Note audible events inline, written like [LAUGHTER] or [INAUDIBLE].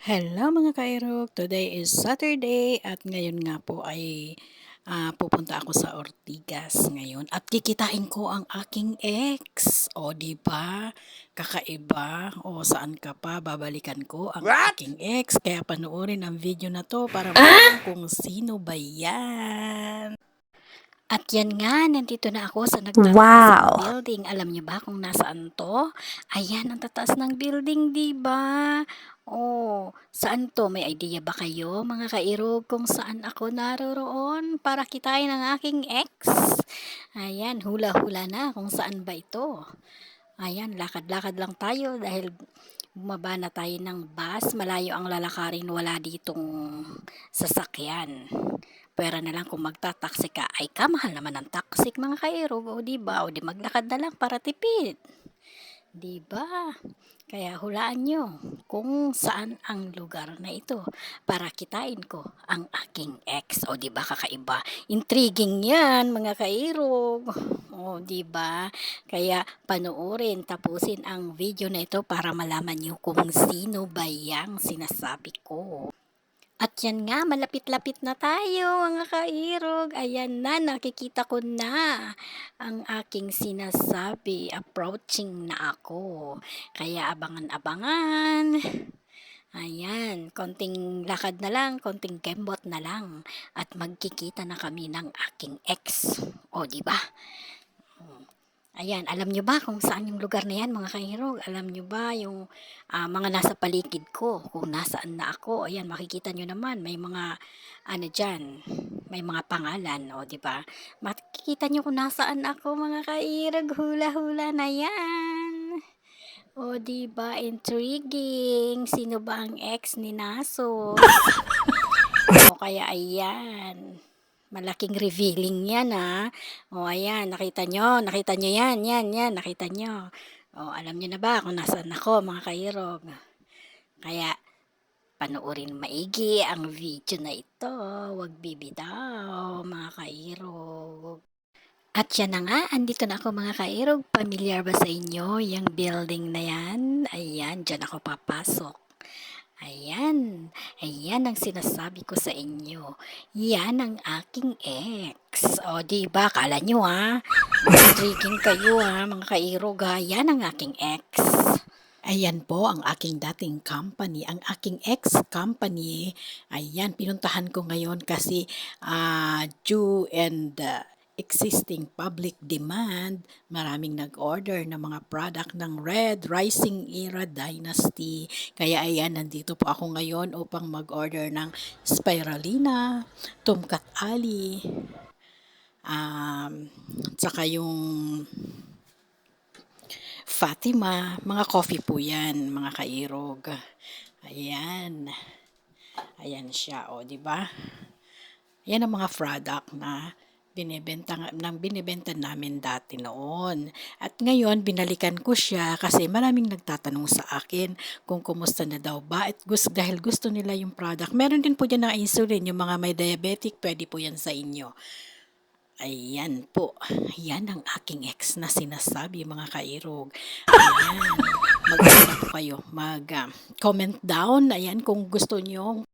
Hello mga kairog, today is Saturday at ngayon nga po ay ah, pupunta ako sa Ortigas ngayon at kikitain ko ang aking ex. O di ba? Kakaiba. O saan ka pa? Babalikan ko ang What? aking ex. Kaya panoorin ang video na to para malaman kung sino ba yan. At yan nga, nandito na ako sa nagtataas Wow. ng building. Alam niyo ba kung nasaan to? Ayan, ang tataas ng building, di ba? Oh, saan to? May idea ba kayo, mga kairog, kung saan ako naroroon para kitain ang aking ex? Ayan, hula-hula na kung saan ba ito. Ayan, lakad-lakad lang tayo dahil bumaba na tayo ng bus. Malayo ang lalakarin, wala ditong sasakyan. Pwera na lang kung magta-taxi ka, ay kamahal naman ang taxi mga kairog, o di ba? O di maglakad na lang para tipid. Di ba? Kaya hulaan nyo kung saan ang lugar na ito para kitain ko ang aking ex. O di ba kakaiba? Intriguing yan mga kairog. O di ba? Kaya panoorin, tapusin ang video na ito para malaman nyo kung sino ba yang sinasabi ko. At yan nga, malapit-lapit na tayo mga kairog. Ayan na, nakikita ko na ang aking sinasabi. Approaching na ako. Kaya abangan-abangan. Ayan, konting lakad na lang, konting kembot na lang. At magkikita na kami ng aking ex. O, di ba? Ayan, alam nyo ba kung saan yung lugar na yan mga kahirog? Alam nyo ba yung ah, mga nasa paligid ko, kung nasaan na ako? Ayan, makikita nyo naman, may mga ano dyan, may mga pangalan, o di ba? Makikita nyo kung nasaan ako mga kahirog, hula-hula na yan. O di ba intriguing? Sino ba ang ex ni Nasos? [LAUGHS] o kaya ayan. Malaking revealing yan ha. O ayan, nakita nyo, nakita nyo yan, yan, yan, nakita nyo. O alam nyo na ba kung nasaan ako mga kairog? Kaya panoorin maigi ang video na ito. Huwag bibitaw mga kairog. At yan na nga, andito na ako mga kairog. Pamilyar ba sa inyo yung building na yan? Ayan, dyan ako papasok. Ayan, ayan ang sinasabi ko sa inyo. Yan ang aking ex. O, di ba? Kala nyo ha? Intriguing kayo ha, mga kairog ha. Yan ang aking ex. Ayan po ang aking dating company, ang aking ex-company. Ayan, pinuntahan ko ngayon kasi ah, due and ah, existing public demand, maraming nag-order ng mga product ng Red Rising Era Dynasty. Kaya ayan, nandito po ako ngayon upang mag-order ng Spirulina, Tumkat Ali, um, tsaka yung Fatima, mga coffee po yan, mga kairog. Ayan. Ayan siya, o, di ba? Yan ang mga product na binibenta nang binibenta namin dati noon. At ngayon, binalikan ko siya kasi maraming nagtatanong sa akin kung kumusta na daw ba. At gusto, dahil gusto nila yung product. Meron din po dyan ng insulin. Yung mga may diabetic, pwede po yan sa inyo. Ayan po. Yan ang aking ex na sinasabi, mga kairog. Ayan. Mag-ano po kayo. Mag-comment down. Ayan, kung gusto nyo